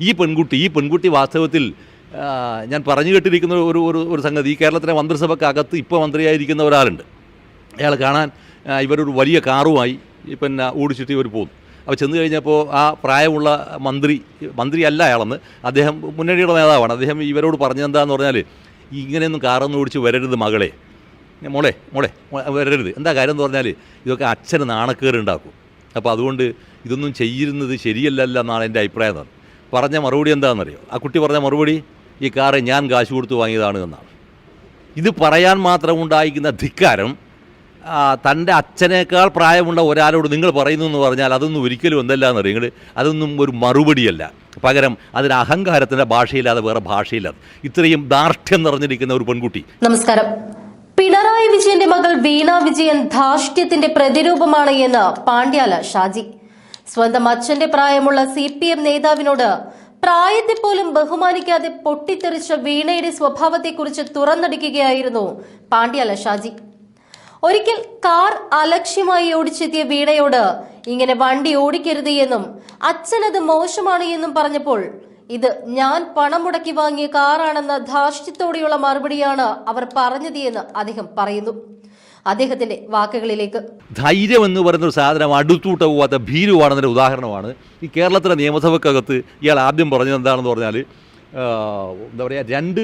ഈ പെൺകുട്ടി ഈ പെൺകുട്ടി വാസ്തവത്തിൽ ഞാൻ പറഞ്ഞു കേട്ടിരിക്കുന്ന ഒരു ഒരു ഒരു സംഗതി ഈ കേരളത്തിലെ മന്ത്രിസഭക്കകത്ത് ഇപ്പോൾ മന്ത്രിയായിരിക്കുന്ന ഒരാളുണ്ട്. അയാൾ കാണാൻ ഇവരൊരു വലിയ കാറുമായി ഇപ്പം ഓടിച്ചിട്ട് ഇവർ പോകുന്നു. അപ്പോൾ ചെന്ന് കഴിഞ്ഞപ്പോൾ ആ പ്രായമുള്ള മന്ത്രി മന്ത്രി അല്ല അയാളെന്ന് അദ്ദേഹം മുന്നണിയുടെ നേതാവാണ്. അദ്ദേഹം ഇവരോട് പറഞ്ഞതെന്താന്ന് പറഞ്ഞാൽ ഇങ്ങനെയൊന്നും കാറൊന്നും ഓടിച്ച് വരരുത് മകളെ. മോളെ മോളെ വരരുത്. എന്താ കാര്യം എന്ന് പറഞ്ഞാൽ ഇതൊക്കെ അച്ഛന് നാണക്കേറുണ്ടാക്കും അപ്പോൾ അതുകൊണ്ട് ഇതൊന്നും ചെയ്യുന്നത് ശരിയല്ലല്ല എന്നാണ് എന്റെ അഭിപ്രായം. പറഞ്ഞ മറുപടി എന്താണെന്നറിയോ? ആ കുട്ടി പറഞ്ഞ മറുപടി ഈ കാറ് ഞാൻ കാശ് കൊടുത്ത് വാങ്ങിയതാണ് എന്നാണ്. ഇത് പറയാൻ മാത്രം ഉണ്ടായിരിക്കുന്ന ധിക്കാരം തന്റെ അച്ഛനേക്കാൾ പ്രായമുള്ള ഒരാളോട് നിങ്ങൾ പറയുന്നു എന്ന് പറഞ്ഞാൽ അതൊന്നും ഒരിക്കലും എന്തല്ല എന്നറിയാം? അതൊന്നും ഒരു മറുപടിയല്ല. പകരം അതിന് അഹങ്കാരത്തിന്റെ ഭാഷയില്ലാതെ വേറെ ഭാഷയില്ലാതെ ഇത്രയും ദാർഢ്യം നിറഞ്ഞിരിക്കുന്ന ഒരു പെൺകുട്ടി. നമസ്കാരം. പിണറായി വിജയന്റെ മകൾ വീണ വിജയൻ ധാർഷ്ട്യത്തിന്റെ പ്രതിരൂപമാണ് എന്ന് പാണ്ഡ്യാല ഷാജി. സ്വന്തം അച്ഛന്റെ പ്രായമുള്ള സി പി എം നേതാവിനോട് പ്രായത്തെ പോലും ബഹുമാനിക്കാതെ പൊട്ടിത്തെറിച്ച വീണയുടെ സ്വഭാവത്തെക്കുറിച്ച് തുറന്നടിക്കുകയായിരുന്നു പാണ്ഡ്യാല ഷാജി. ഒരിക്കൽ കാർ അലക്ഷ്യമായി ഓടിച്ചെത്തിയ വീണയോട് ഇങ്ങനെ വണ്ടി ഓടിക്കരുത് എന്നും അച്ഛനത് മോശമാണ് എന്നും പറഞ്ഞപ്പോൾ ഇത് ഞാൻ പണം മുടക്കി വാങ്ങിയ കാറാണെന്ന ധാർഷ്ട്യത്തോടെയുള്ള മറുപടിയാണ് അവർ പറഞ്ഞത് എന്ന് അദ്ദേഹം പറയുന്നു. അദ്ദേഹത്തിന്റെ വാക്കുകളിലേക്ക്. ധൈര്യം എന്ന് പറയുന്ന ഒരു സാധനം അടുത്തൂട്ട പോവാത്ത ഭീരുവാണെന്നൊരു ഉദാഹരണമാണ്. ഈ കേരളത്തിലെ നിയമസഭക്കകത്ത് ഇയാൾ ആദ്യം പറഞ്ഞത് എന്താണെന്ന് പറഞ്ഞാൽ എന്താ പറയുക രണ്ട്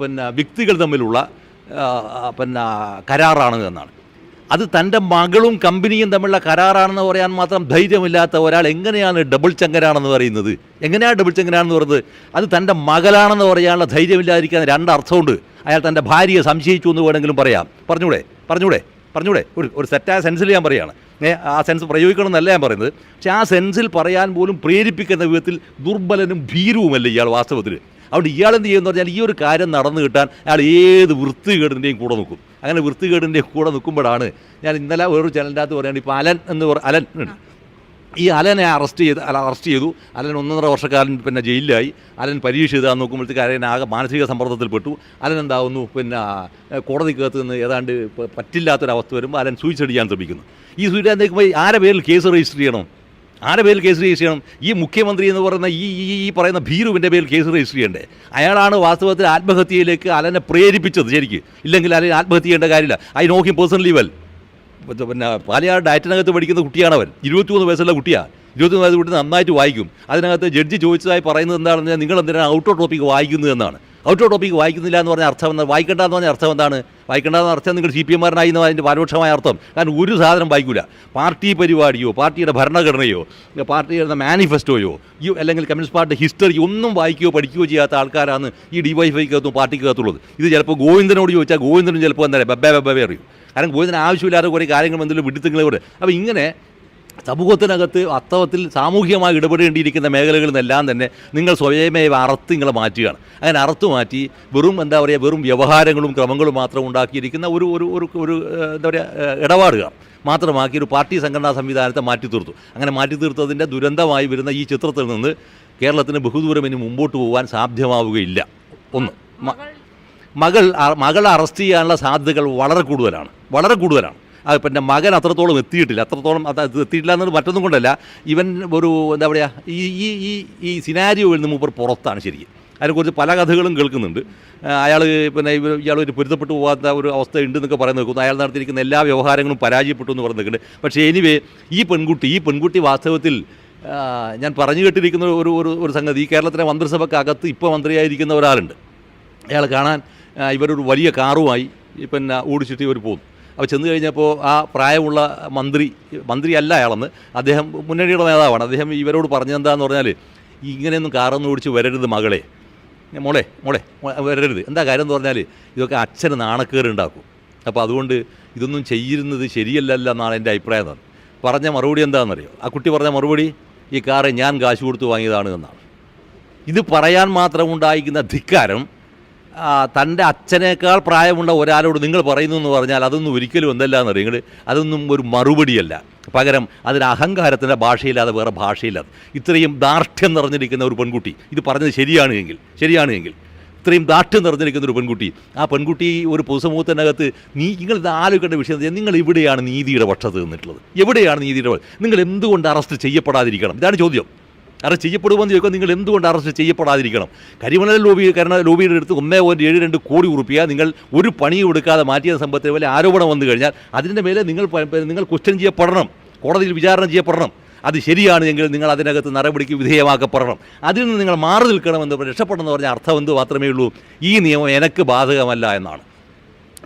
പിന്നെ വ്യക്തികൾ തമ്മിലുള്ള പിന്നെ കരാറാണ് എന്നാണ്. അത് തന്റെ മകളും കമ്പനിയും തമ്മിലുള്ള കരാറാണെന്ന് പറയാൻ മാത്രം ധൈര്യമില്ലാത്ത ഒരാൾ എങ്ങനെയാണ് ഡബിൾ ചങ്കരാണെന്ന് പറയുന്നത്? എങ്ങനെയാണ് ഡബിൾ ചങ്കരാണെന്ന് പറയുന്നത്? അത് തന്റെ മകളാണെന്ന് പറയാനുള്ള ധൈര്യമില്ലാതിരിക്കാൻ രണ്ടർത്ഥമുണ്ട് അയാൾ തന്റെ ഭാര്യയെ സംശയിച്ചു എന്ന് വേണമെങ്കിലും പറയാം. പറഞ്ഞൂടെ? പറഞ്ഞൂടെ പറഞ്ഞൂടെ. ഒരു ഒരു സെറ്റായ സെൻസിൽ ഞാൻ പറയുകയാണ് ആ സെൻസ് പ്രയോഗിക്കണം എന്നല്ല ഞാൻ പറയുന്നത്. പക്ഷേ ആ സെൻസിൽ പറയാൻ പോലും പ്രേരിപ്പിക്കുന്ന വിധത്തിൽ ദുർബലനും ഭീരുവുമല്ല ഇയാൾ വാസ്തവത്തിൽ അതുകൊണ്ട് ഇയാൾ എന്ത് ചെയ്യുമെന്ന് പറഞ്ഞാൽ ഈ ഒരു കാര്യം നടന്നു കിട്ടാൻ അയാൾ ഏത് വൃത്തികേടിന്റെയും കൂടെ നിൽക്കും. അങ്ങനെ വൃത്തികേടിന്റെയും കൂടെ നിൽക്കുമ്പോഴാണ് ഞാൻ ഇന്നലെ വേറൊരു ചാനലിന്റെ അകത്ത് പറയുകയാണ് ഇപ്പോൾ അലൻ എന്ന് പറ അലൻ. ഈ അലനെ അറസ്റ്റ് ചെയ്ത് അല്ല അറസ്റ്റ് ചെയ്തു. അലൻ ഒന്നൊന്നര വർഷക്കാലം പിന്നെ ജയിലിലായി. അലൻ പരീക്ഷ എഴുതാൻ നോക്കുമ്പോഴത്തേക്ക് അലൻ ആകെ മാനസിക സമ്മർദ്ദത്തിൽപ്പെട്ടു അലൻ എന്താകുന്നു പിന്നെ കോടതി കോടതിക്കകത്ത് നിന്ന് ഏതാണ്ട് പറ്റില്ലാത്തൊരവസ്ഥ വരുമ്പോൾ അലൻ സൂയിസൈഡ് ചെയ്യാൻ ശ്രമിക്കുന്നു. ഈ സൂയിസൈഡ് നിൽക്കുമ്പോൾ ആരെ പേരിൽ കേസ് രജിസ്റ്റർ ചെയ്യണം? ആരുടെ പേരിൽ കേസ് രജിസ്റ്റർ ചെയ്യണം? ഈ മുഖ്യമന്ത്രി എന്ന് പറയുന്ന ഈ ഈ പറയുന്ന ഭീരുവിന്റെ പേരിൽ കേസ് രജിസ്റ്റർ ചെയ്യണ്ടേ? അയാളാണ് വാസ്തവത്തിൽ ആത്മഹത്യയിലേക്ക് അലനെ പ്രേരിപ്പിച്ചത് ശരിക്ക്. ഇല്ലെങ്കിൽ അലൻ ആത്മഹത്യ ചെയ്യേണ്ട കാര്യമില്ല. ഐ നോക്കി പേഴ്സണലി വെൽ. പിന്നെ പാലയാട് ഡയറ്റിനകത്ത് പഠിക്കുന്ന കുട്ടിയാണ് അവൻ. ഇരുപത്തിമൂന്ന് വയസ്സുള്ള കുട്ടിയാണ് ഇരുപത്തിമൂന്ന് വയസ്സ് കുട്ടി നന്നായിട്ട് വായിക്കും. അതിനകത്ത് ജഡ്ജി ചോദിച്ചതായി പറയുന്നത് എന്താണെന്ന് നിങ്ങൾ എന്തിനാണ് ഔട്ട് ഓഫ് ടോപ്പിക്ക് വായിക്കുന്നത് എന്നാണ്. ഔട്ട് ഓഫ് ടോപ്പിക്ക് വായിക്കുന്നില്ല എന്ന് പറഞ്ഞ അർത്ഥം എന്താ? വായിക്കേണ്ട എന്ന് പറഞ്ഞ അർത്ഥം എന്താണ്? വായിക്കേണ്ടെന്ന് അർത്ഥം നിങ്ങൾ സി പി എമ്മാരനായി എന്ന് അതിന്റെ പരോക്ഷമായ അർത്ഥം. കാരണം ഒരു സാധനം വായിക്കില്ല പാർട്ടി പരിപാടിയോ പാർട്ടിയുടെ ഭരണഘടനയോ പാർട്ടിയുടെ മാനിഫെസ്റ്റോയോ ഈ അല്ലെങ്കിൽ കമ്മ്യൂണിസ്റ്റ് പാർട്ടി ഹിസ്റ്ററി ഒന്നും വായിക്കുകയോ പഠിക്കുകയോ ചെയ്യാത്ത ആൾക്കാരാണ് ഈ ഡി വൈഫൈക്കകത്തും പാർട്ടിക്കകത്തുള്ളത്. ഇത് ചിലപ്പോൾ ഗോവിന്ദനോട് ചോദിച്ചാൽ ഗോവിന്ദനും ചിലപ്പോൾ എന്താ ബബ്ബേ ബബ്ബേ അറിയും. കാരണം ഗോവിന്ദന് ആവശ്യമില്ലാത്ത കുറേ കാര്യങ്ങൾ എന്തെങ്കിലും കൂടെ അപ്പോൾ ഇങ്ങനെ സമൂഹത്തിനകത്ത് വാസ്തവത്തിൽ സാമൂഹികമായി ഇടപെടേണ്ടിയിരിക്കുന്ന മേഖലകളിൽ നിന്നെല്ലാം തന്നെ നിങ്ങൾ സ്വയമേവ അറുത്ത് നിങ്ങളെ മാറ്റുകയാണ്. അങ്ങനെ അറുത്ത് മാറ്റി വെറും എന്താ പറയുക വെറും വ്യവഹാരങ്ങളും ക്രമങ്ങളും മാത്രം ഉണ്ടാക്കിയിരിക്കുന്ന ഒരു ഒരു ഒരു ഒരു എന്താ പറയുക ഇടപാടുകാർ മാത്രമാക്കി ഒരു പാർട്ടി സംഘടനാ സംവിധാനത്തെ മാറ്റി തീർത്തു. അങ്ങനെ മാറ്റി തീർത്തതിന്റെ ദുരന്തമായി വരുന്ന ഈ ചിത്രത്തിൽ നിന്ന് കേരളത്തിന് ബഹുദൂരം ഇനി മുമ്പോട്ട് പോകാൻ സാധ്യമാവുകയില്ല. ഒന്ന്. മകൾ മകളെ അറസ്റ്റ് ചെയ്യാനുള്ള സാധ്യതകൾ വളരെ കൂടുതലാണ്. വളരെ കൂടുതലാണ്. അത് പിന്നെ മകൻ അത്രത്തോളം എത്തിയിട്ടില്ല. അത്രത്തോളം അത് എത്തിയിട്ടില്ല എന്നത് മറ്റൊന്നും കൊണ്ടല്ല. ഇവൻ ഒരു എന്താ പറയുക ഈ ഈ ഈ ഈ സിനാരിയോയിൽ നിന്ന് മൂപ്പർ പുറത്താണ് ശരിക്കും. അതിനെക്കുറിച്ച് പല കഥകളും കേൾക്കുന്നുണ്ട്. അയാൾ പിന്നെ ഇവർ ഇയാൾ ഒരു പൊരുത്തപ്പെട്ടു പോകാത്ത ഒരു അവസ്ഥ ഉണ്ട് എന്നൊക്കെ പറയുന്നത് നോക്കുന്നു അയാൾ നടത്തിയിരിക്കുന്ന എല്ലാ വ്യവഹാരങ്ങളും പരാജയപ്പെട്ടു എന്ന് പറയുന്നുണ്ട് പക്ഷേ എനിവേ ഈ പെൺകുട്ടി ഈ പെൺകുട്ടി വാസ്തവത്തിൽ ഞാൻ പറഞ്ഞു കേട്ടിരിക്കുന്ന ഒരു ഒരു ഒരു സംഗതി ഈ കേരളത്തിലെ മന്ത്രിസഭയ്ക്കകത്ത് ഇപ്പോൾ മന്ത്രിയായിരിക്കുന്ന ഒരാളുണ്ട്. അയാൾ കാണാൻ ഇവരൊരു വലിയ കാറുമായി പിന്നെ ഓടിച്ചിട്ട് ഇവർ പോകും. അപ്പോൾ ചെന്ന് കഴിഞ്ഞപ്പോൾ ആ പ്രായമുള്ള മന്ത്രി മന്ത്രി അല്ല അയാളെന്ന് അദ്ദേഹം മുന്നണിയുടെ നേതാവാണ്. അദ്ദേഹം ഇവരോട് പറഞ്ഞതെന്താന്ന് പറഞ്ഞാൽ ഇങ്ങനെയൊന്നും കാറൊന്നും ഓടിച്ച് വരരുത് മകളെ. മോളെ മോളെ വരരുത്. എന്താ കാര്യം എന്ന് പറഞ്ഞാൽ ഇതൊക്കെ അച്ഛന് നാണക്കേട് ഉണ്ടാക്കും. അപ്പോൾ അതുകൊണ്ട് ഇതൊന്നും ചെയ്യുന്നത് ശരിയല്ലല്ല എന്നാണ് എന്റെ അഭിപ്രായം എന്നാണ്. പറഞ്ഞ മറുപടി എന്താണെന്നറിയോ? ആ കുട്ടി പറഞ്ഞ മറുപടി ഈ കാറ് ഞാൻ കാശ് കൊടുത്ത് വാങ്ങിയതാണ് എന്നാണ്. ഇത് പറയാൻ മാത്രം ഉണ്ടായിരിക്കുന്ന ധിക്കാരം തന്റെ അച്ഛനേക്കാൾ പ്രായമുള്ള ഒരാളോട് നിങ്ങൾ പറയുന്നു എന്ന് പറഞ്ഞാൽ അതൊന്നും ഒരിക്കലും എന്തല്ലാന്ന് നിങ്ങൾ അതൊന്നും ഒരു മറുപടിയല്ല. പകരം അതിന് അഹങ്കാരത്തിന്റെ ഭാഷയില്ലാതെ വേറെ ഭാഷയില്ലാതെ ഇത്രയും ദാർഢ്യം നിറഞ്ഞിരിക്കുന്ന ഒരു പെൺകുട്ടി ഇത് പറഞ്ഞത് ശരിയാണ് എങ്കിൽ ശരിയാണ് എങ്കിൽ ഇത്രയും ദാർഢ്യം നിറഞ്ഞിരിക്കുന്ന ഒരു പെൺകുട്ടി ആ പെൺകുട്ടി ഒരു പൊതുസമൂഹത്തിനകത്ത് നീ നിങ്ങൾ ഇത് ആലോചിക്കേണ്ട വിഷയം? നിങ്ങൾ എവിടെയാണ് നീതിയുടെ പക്ഷത്ത് നിന്നിട്ടുള്ളത്? എവിടെയാണ് നീതിയുടെ? നിങ്ങൾ എന്തുകൊണ്ട് അറസ്റ്റ് ചെയ്യപ്പെടാതിരിക്കണം? ഇതാണ് ചോദ്യം. അറസ്റ്റ് ചെയ്യപ്പെടുമെന്ന് ചോദിക്കുമ്പോൾ നിങ്ങൾ എന്തുകൊണ്ട് അറസ്റ്റ് ചെയ്യപ്പെടാതിരിക്കണം? കരിമണൽ ലോബി കരണ ലോബിയുടെ അടുത്ത് ഒന്നേ പോയിന്റ് ഏഴ് രണ്ട് കോടി ഉറുപ്പിയ നിങ്ങൾ ഒരു പണിയും എടുക്കാതെ മാറ്റിയ സംഭവത്തിന് വലിയ ആരോപണം വന്നു കഴിഞ്ഞാൽ അതിന്റെ മേലെ നിങ്ങൾ നിങ്ങൾ ക്വസ്റ്റ്യൻ ചെയ്യപ്പെടണം. കോടതിയിൽ വിചാരണ ചെയ്യപ്പെടണം. അത് ശരിയാണ് എങ്കിൽ നിങ്ങൾ അതിനകത്ത് നടപടിക്ക് വിധേയമാക്കപ്പെടണം. അതിൽ നിന്ന് നിങ്ങൾ മാറി നിൽക്കണമെന്ന് പറഞ്ഞ് രക്ഷപ്പെടണമെന്ന് പറഞ്ഞ അർത്ഥം എന്ത് മാത്രമേ ഉള്ളൂ? ഈ നിയമം എനിക്ക് ബാധകമല്ല എന്നാണ്.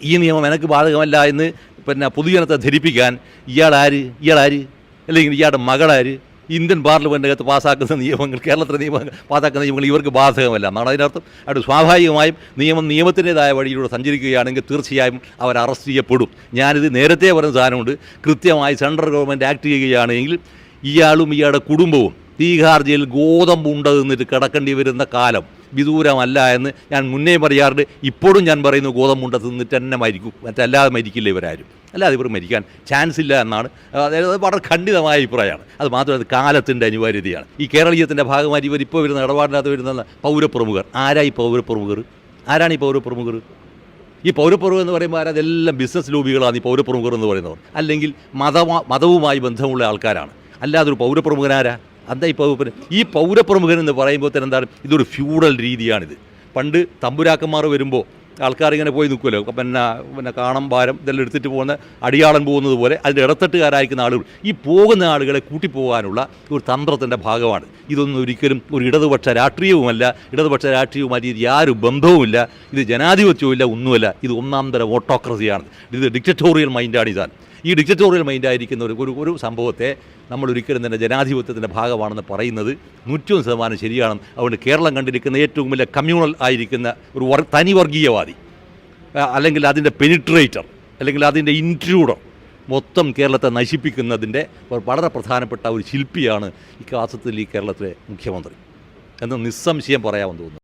ഈ നിയമം എനിക്ക് ബാധകമല്ല എന്ന് പിന്നെ പൊതുജനത്തെ ധരിപ്പിക്കാൻ ഇയാളാര്? ഇയാളാര്? അല്ലെങ്കിൽ ഇയാളുടെ മകളാര്? ഇന്ത്യൻ പാർലമെന്റിനകത്ത് പാസ്സാക്കുന്ന നിയമങ്ങൾ കേരളത്തിലെ നിയമങ്ങൾ പാസ്സാക്കുന്ന നിയമങ്ങൾ ഇവർക്ക് ബാധകമല്ല. എന്നാണ് അതിനർത്ഥം. അത് സ്വാഭാവികമായും നിയമം നിയമത്തിന്റെതായ വഴിയിലൂടെ സഞ്ചരിക്കുകയാണെങ്കിൽ തീർച്ചയായും അവർ അറസ്റ്റ് ചെയ്യപ്പെടും. ഞാനിത് നേരത്തെ പറഞ്ഞ സാധനമുണ്ട്. കൃത്യമായി സെൻട്രൽ ഗവൺമെന്റ് ആക്ട് ചെയ്യുകയാണെങ്കിൽ ഇയാളും ഇയാളുടെ കുടുംബവും തീഹാർ ഗോതമ്പ് ഉണ്ടെന്നിട്ട് കിടക്കേണ്ടി വരുന്ന കാലം. വിദൂരമല്ല എന്ന് ഞാൻ മുന്നേ പറയാറുണ്ട്. ഇപ്പോഴും ഞാൻ പറയുന്നു ഗോതമ്പുണ്ട തിന്നിട്ട് തന്നെ മരിക്കും. മറ്റല്ലാതെ മരിക്കില്ല ഇവരാരും. അല്ലാതെ ഇവർ മരിക്കാൻ ചാൻസ് ഇല്ല എന്നാണ്. അതായത് അത് വളരെ ഖണ്ഡിതമായ അഭിപ്രായമാണ്. അത് മാത്രമല്ല കാലത്തിന്റെ അനിവാര്യതയാണ്. ഈ കേരളീയത്തിന്റെ ഭാഗമായി ഇവർ ഇപ്പോൾ വരുന്ന ഇടപാടിനകത്ത് വരുന്ന പൗരപ്രമുഖർ. ആരായി പൗരപ്രമുഖർ? ആരാണ് ഈ പൗരപ്രമുഖർ? ഈ പൗരപ്രമുഖർ എന്ന് പറയുമ്പോൾ അതെല്ലാം ബിസിനസ് ലോബികളാണ് ഈ പൗരപ്രമുഖർ എന്ന് പറയുന്നവർ. അല്ലെങ്കിൽ മത മതവുമായി ബന്ധമുള്ള ആൾക്കാരാണ്. അല്ലാതൊരു പൗരപ്രമുഖനാരാ എന്താ ഈ പൗര ഈ പൗരപ്രമുഖൻ എന്ന് പറയുമ്പോൾ തന്നെ എന്താണ്? ഇതൊരു ഫ്യൂഡൽ രീതിയാണിത്. പണ്ട് തമ്പുരാക്കന്മാർ വരുമ്പോൾ ആൾക്കാർ ഇങ്ങനെ പോയി നിൽക്കുമല്ലോ പിന്നെ പിന്നെ കാണം ഭാരം ഇതെല്ലാം എടുത്തിട്ട് പോകുന്ന അടിയാളൻ പോകുന്നത് പോലെ അതിന്റെ ഇടത്തട്ടുകാരായിരിക്കുന്ന ആളുകൾ. ഈ പോകുന്ന ആളുകളെ കൂട്ടിപ്പോകാനുള്ള ഒരു തന്ത്രത്തിന്റെ ഭാഗമാണ്. ഇതൊന്നും ഒരിക്കലും ഒരു ഇടതുപക്ഷ രാഷ്ട്രീയവുമല്ല. ഇടതുപക്ഷ രാഷ്ട്രീയവുമായി ഇത് യാതൊരു ബന്ധവുമില്ല. ഇത് ജനാധിപത്യവുമില്ല ഒന്നുമല്ല. ഇത് ഒന്നാം തരം ഓട്ടോക്രസിയാണ്. ഇത് ഡിക്റ്ററ്റോറിയൽ മൈൻഡാണ് ഇതാൻ ഈ ഡിക്റ്ററ്റോറിയൽ മൈൻഡായിരിക്കുന്ന ഒരു ഒരു ഒരു സംഭവത്തെ നമ്മൾ ഒരിക്കലും തന്നെ ജനാധിപത്യത്തിന്റെ ഭാഗമാണെന്ന് പറയുന്നത് നൂറ്റൊന്ന് ശതമാനം ശരിയാണ്. അതുകൊണ്ട് കേരളം കണ്ടിരിക്കുന്ന ഏറ്റവും വലിയ കമ്മ്യൂണൽ ആയിരിക്കുന്ന ഒരു തനി വർഗീയവാദി അല്ലെങ്കിൽ അതിന്റെ പെനിട്രേറ്റർ അല്ലെങ്കിൽ അതിന്റെ ഇൻട്രൂഡർ മൊത്തം കേരളത്തെ നശിപ്പിക്കുന്നതിന്റെ വളരെ പ്രധാനപ്പെട്ട ഒരു ശില്പിയാണ് ഈ കാസത്തിൽ ഈ കേരളത്തിലെ മുഖ്യമന്ത്രി. എന്ന് നിസ്സംശയം പറയാമെന്ന് തോന്നുന്നു.